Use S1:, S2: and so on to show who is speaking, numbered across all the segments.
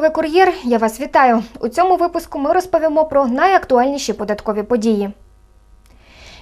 S1: Податковий кур'єр. Я вас вітаю. У цьому випуску ми розповімо про найактуальніші податкові події.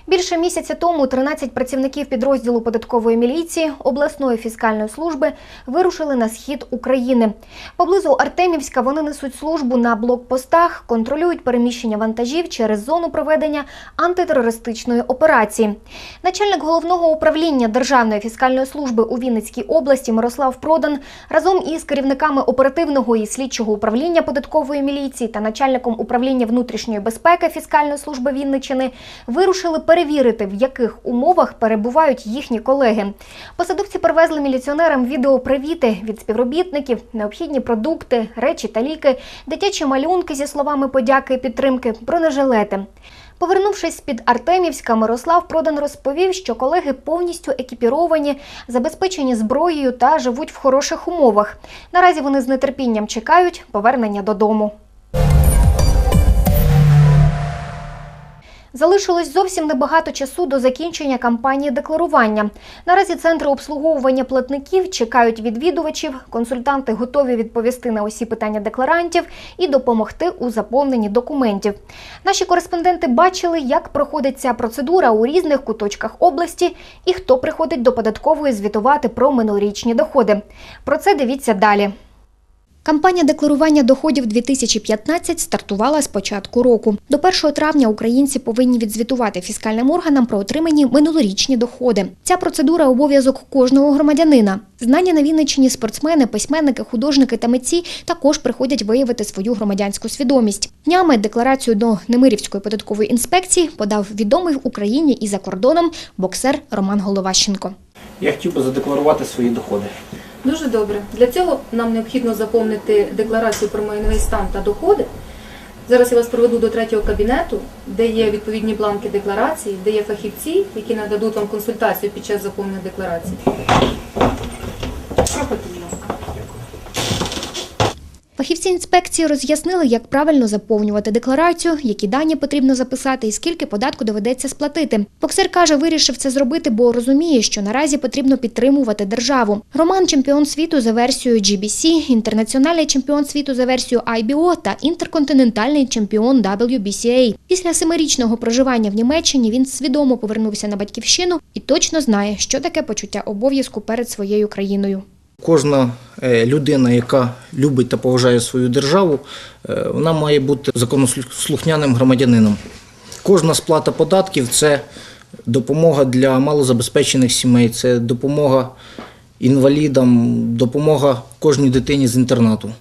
S1: Більше місяця тому 13 працівників підрозділу податкової міліції обласної фіскальної служби вирушили на схід України. Поблизу Артемівська вони несуть службу на блокпостах, контролюють переміщення вантажів через зону проведення антитерористичної операції. Начальник головного управління Державної фіскальної служби у Вінницькій області Мирослав Продан разом із керівниками оперативного і слідчого управління податкової міліції та начальником управління внутрішньої безпеки фіскальної служби Вінниччини вирушили перевірити, в яких умовах перебувають їхні колеги. Посадовці привезли міліціонерам відеопривіти від співробітників, необхідні продукти, речі та ліки, дитячі малюнки зі словами подяки і підтримки, бронежилети. Повернувшись з-під Артемівська, Мирослав Продан розповів, що колеги повністю екіпіровані, забезпечені зброєю та живуть в хороших умовах. Наразі вони з нетерпінням чекають повернення додому. Залишилось зовсім небагато часу до закінчення кампанії декларування. Наразі центри обслуговування платників чекають відвідувачів. Консультанти готові відповісти на усі питання декларантів і допомогти у заповненні документів. Наші кореспонденти бачили, як проходить ця процедура у різних куточках області і хто приходить до податкової звітувати про минулорічні доходи. Про це дивіться далі. Кампанія декларування доходів 2015 стартувала з початку року. До 1 травня українці повинні відзвітувати фіскальним органам про отримані минулорічні доходи. Ця процедура обов'язок кожного громадянина. Знані на Вінниччині спортсмени, письменники, художники та митці також приходять виявити свою громадянську свідомість. Днями декларацію до Немирівської податкової інспекції подав відомий в Україні і за кордоном боксер Роман Головащенко.
S2: Я хотів би задекларувати свої доходи.
S3: Дуже добре. Для цього нам необхідно заповнити декларацію про майновий стан та доходи. Зараз я вас проведу до третього кабінету, де є відповідні бланки декларації, де є фахівці, які нададуть вам консультацію під час заповнення декларації. Ласка.
S1: Фахівці інспекції роз'яснили, як правильно заповнювати декларацію, які дані потрібно записати і скільки податку доведеться сплатити. Боксер каже, вирішив це зробити, бо розуміє, що наразі потрібно підтримувати державу. Роман чемпіон світу за версією GBC, інтернаціональний чемпіон світу за версією IBO та інтерконтинентальний чемпіон WBCA. Після семирічного проживання в Німеччині він свідомо повернувся на батьківщину і точно знає, що таке почуття обов'язку перед своєю країною.
S2: Кожна е, людина, яка любить та поважає свою державу, е, вона має бути законослухняним громадянином. Кожна сплата податків це допомога для малозабезпечених сімей, це допомога інвалідам, допомога кожній дитині з інтернату.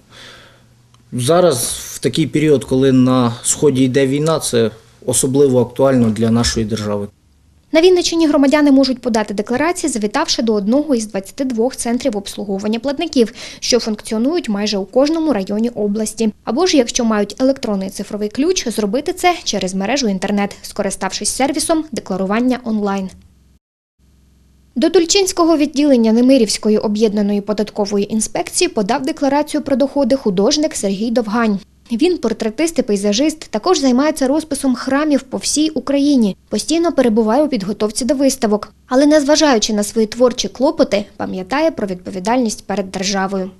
S2: Зараз, в такий період, коли на сході йде війна, це особливо актуально для нашої держави.
S1: На Вінниччині громадяни можуть подати декларації, завітавши до одного із 22 центрів обслуговування платників, що функціонують майже у кожному районі області. Або ж, якщо мають електронний цифровий ключ, зробити це через мережу інтернет, скориставшись сервісом декларування онлайн. До Тульчинського відділення Немирівської об'єднаної податкової інспекції подав декларацію про доходи художник Сергій Довгань. Він портретист і пейзажист, також займається розписом храмів по всій Україні, постійно перебуває у підготовці до виставок, але незважаючи на свої творчі клопоти, пам'ятає про відповідальність перед державою.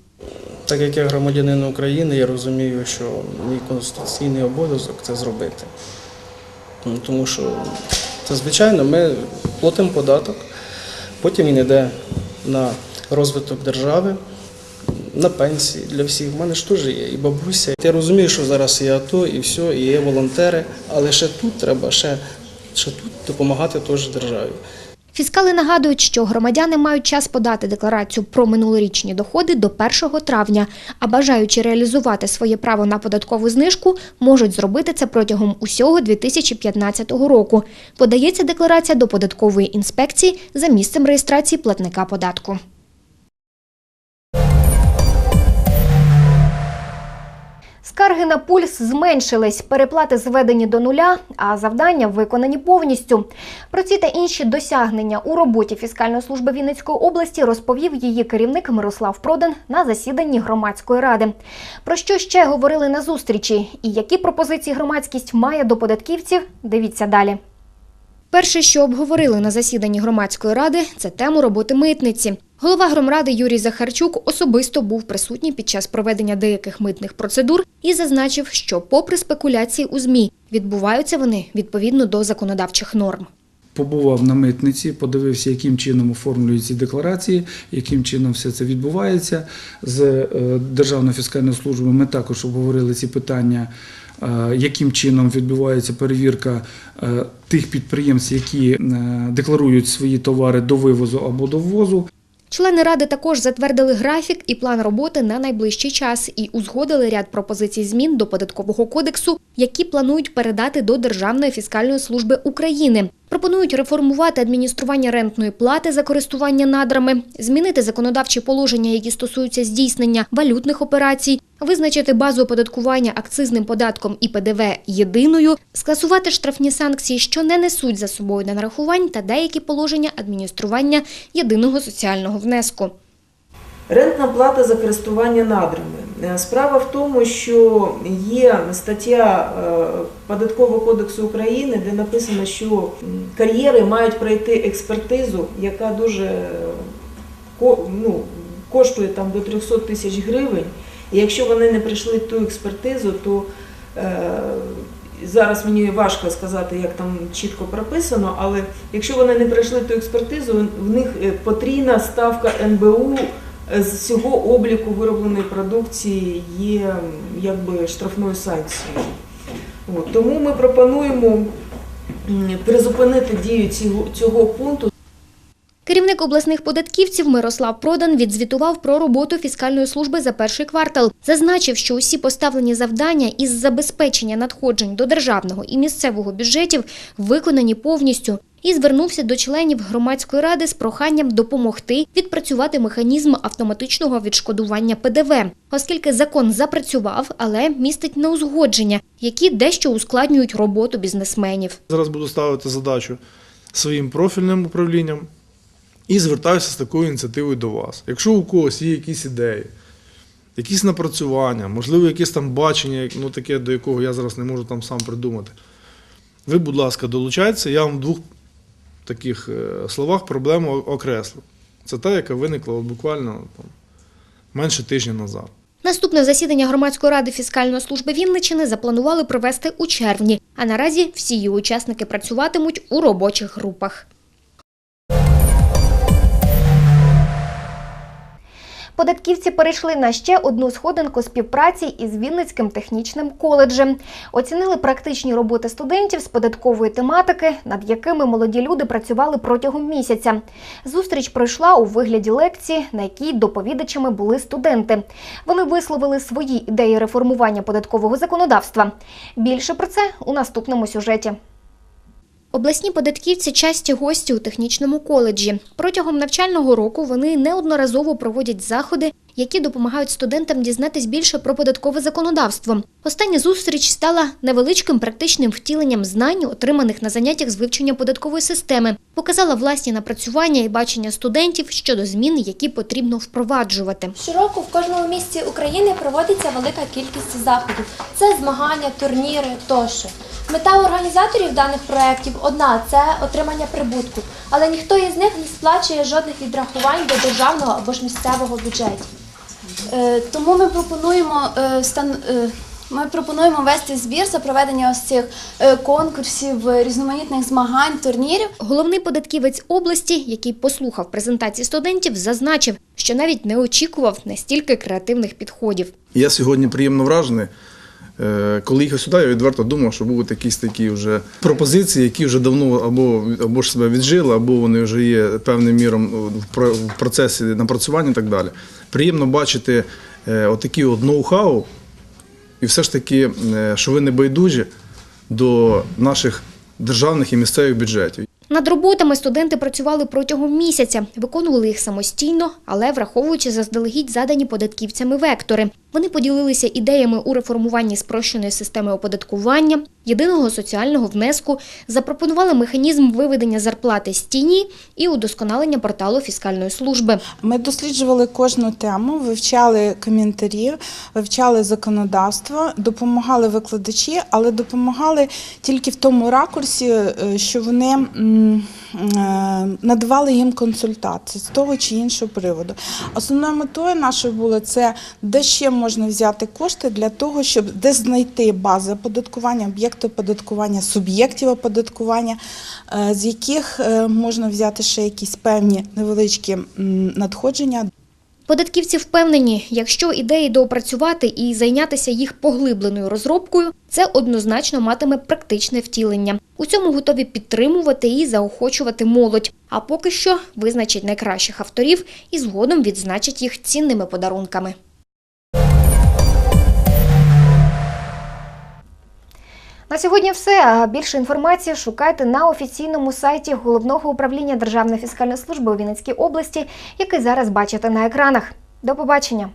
S4: Так як я громадянин України, я розумію, що мій конституційний обов'язок це зробити. Ну, Тому що це звичайно ми платимо податок, потім він йде на розвиток держави, на пенсії для всіх. У мене ж теж є і бабуся. Я розумію, що зараз є АТО, і все, і є волонтери, але ще тут треба ще, ще тут допомагати теж державі.
S1: Фіскали нагадують, що громадяни мають час подати декларацію про минулорічні доходи до 1 травня, а бажаючи реалізувати своє право на податкову знижку, можуть зробити це протягом усього 2015 року. Подається декларація до податкової інспекції за місцем реєстрації платника податку. Скарги на пульс зменшились, переплати зведені до нуля, а завдання виконані повністю. Про ці та інші досягнення у роботі фіскальної служби Вінницької області розповів її керівник Мирослав Продан на засіданні громадської ради. Про що ще говорили на зустрічі і які пропозиції громадськість має до податківців? Дивіться далі. Перше, що обговорили на засіданні громадської ради, це тему роботи митниці. Голова громради Юрій Захарчук особисто був присутній під час проведення деяких митних процедур і зазначив, що, попри спекуляції у ЗМІ, відбуваються вони відповідно до законодавчих норм.
S5: Побував на митниці, подивився, яким чином оформлюють ці декларації, яким чином все це відбувається. З е, Державною фіскальною службою ми також обговорили ці питання, е, яким чином відбувається перевірка е, тих підприємств, які декларують свої товари до вивозу або до ввозу.
S1: Члени ради також затвердили графік і план роботи на найближчий час і узгодили ряд пропозицій змін до податкового кодексу, які планують передати до Державної фіскальної служби України. Пропонують реформувати адміністрування рентної плати за користування надрами, змінити законодавчі положення, які стосуються здійснення валютних операцій, визначити базу оподаткування акцизним податком і ПДВ єдиною, скасувати штрафні санкції, що не несуть за собою ненарахувань, та деякі положення адміністрування єдиного соціального внеску.
S6: Рентна плата за користування надрами. Е, Справа в тому, що є стаття е, Податкового кодексу України, де написано, що кар'єри мають пройти експертизу, яка дуже е, ну, коштує там до 300 тисяч гривень. І якщо вони не пройшли ту експертизу, то зараз мені важко сказати, як там чітко прописано, але якщо вони не пройшли ту експертизу, в них потрійна ставка НБУ з всього обліку виробленої продукції є якби штрафною санкцією. От, тому ми пропонуємо призупинити дію цього, цього пункту
S1: Керівник обласних податківців Мирослав Продан відзвітував про роботу фіскальної служби за перший квартал. Зазначив, що усі поставлені завдання із забезпечення надходжень до державного і місцевого бюджетів виконані повністю. І звернувся до членів громадської ради з проханням допомогти відпрацювати механізм автоматичного відшкодування ПДВ, оскільки закон запрацював, але містить неузгодження, які дещо ускладнюють роботу бізнесменів.
S7: Зараз буду ставити задачу своїм профільним управлінням і звертаюся з такою ініціативою до вас. Якщо у когось є якісь ідеї, якісь напрацювання, можливо, якесь там бачення, ну таке, до якого я зараз не можу там сам придумати, ви, будь ласка, долучайтеся, я вам двох таких е, словах проблему окреслив. Це та, яка виникла буквально там, менше тижня назад.
S1: Наступне засідання громадської ради фіскальної служби Вінничини запланували провести у червні, а наразі всі її учасники працюватимуть у робочих групах. Податківці перейшли на ще одну сходинку співпраці із Вінницьким технічним коледжем. Оцінили практичні роботи студентів з податкової тематики, над якими молоді люди працювали протягом місяця. Зустріч пройшла у вигляді лекції, на якій доповідачами були студенти. Вони висловили свої ідеї реформування податкового законодавства. Більше про це у наступному сюжеті. Обласні податківці часті гості у технічному коледжі. Протягом навчального року вони неодноразово проводять заходи, які допомагають студентам дізнатись більше про податкове законодавство. Остання зустріч стала невеличким практичним втіленням знань, отриманих на заняттях з вивчення податкової системи, показала власні напрацювання і бачення студентів щодо змін, які потрібно впроваджувати.
S8: Щороку в кожному місті України проводиться велика кількість заходів. Це змагання, турніри тощо. Мета організаторів даних проєктів одна це отримання прибутку, але ніхто із них не сплачує жодних відрахувань до державного або ж місцевого бюджетів.
S9: Е, Тому ми пропонуємо е, стан. е, Ми пропонуємо вести збір за проведення ось цих конкурсів, різноманітних змагань, турнірів.
S1: Головний податківець області, який послухав презентації студентів, зазначив, що навіть не очікував настільки креативних підходів.
S10: Я сьогодні приємно вражений. Е, Коли їхав сюди, я відверто думав, що будуть якісь такі вже пропозиції, які вже давно або, або ж себе віджили, або вони вже є певним міром в процесі напрацювання і так далі. Приємно бачити е, отакі от ноу-хау, і все ж таки, е, що ви не байдужі до наших державних і місцевих бюджетів.
S1: Над роботами студенти працювали протягом місяця, виконували їх самостійно, але враховуючи заздалегідь задані податківцями вектори. Вони поділилися ідеями у реформуванні спрощеної системи оподаткування, єдиного соціального внеску, запропонували механізм виведення зарплати з тіні і удосконалення порталу фіскальної служби.
S11: Ми досліджували кожну тему, вивчали коментарі, вивчали законодавство, допомагали викладачі, але допомагали тільки в тому ракурсі, е, що вони надавали їм консультації з того чи іншого приводу. Основною метою нашою було це, де ще можна взяти кошти для того, щоб де знайти бази оподаткування, об'єкти оподаткування, суб'єктів оподаткування, е, з яких е, можна взяти ще якісь певні невеличкі надходження
S1: Податківці впевнені, якщо ідеї доопрацювати і зайнятися їх поглибленою розробкою, це однозначно матиме практичне втілення. У цьому готові підтримувати і заохочувати молодь. А поки що визначать найкращих авторів і згодом відзначать їх цінними подарунками. На сьогодні все. Більше інформації шукайте на офіційному сайті Головного управління Державної фіскальної служби у Вінницькій області, який зараз бачите на екранах. До побачення!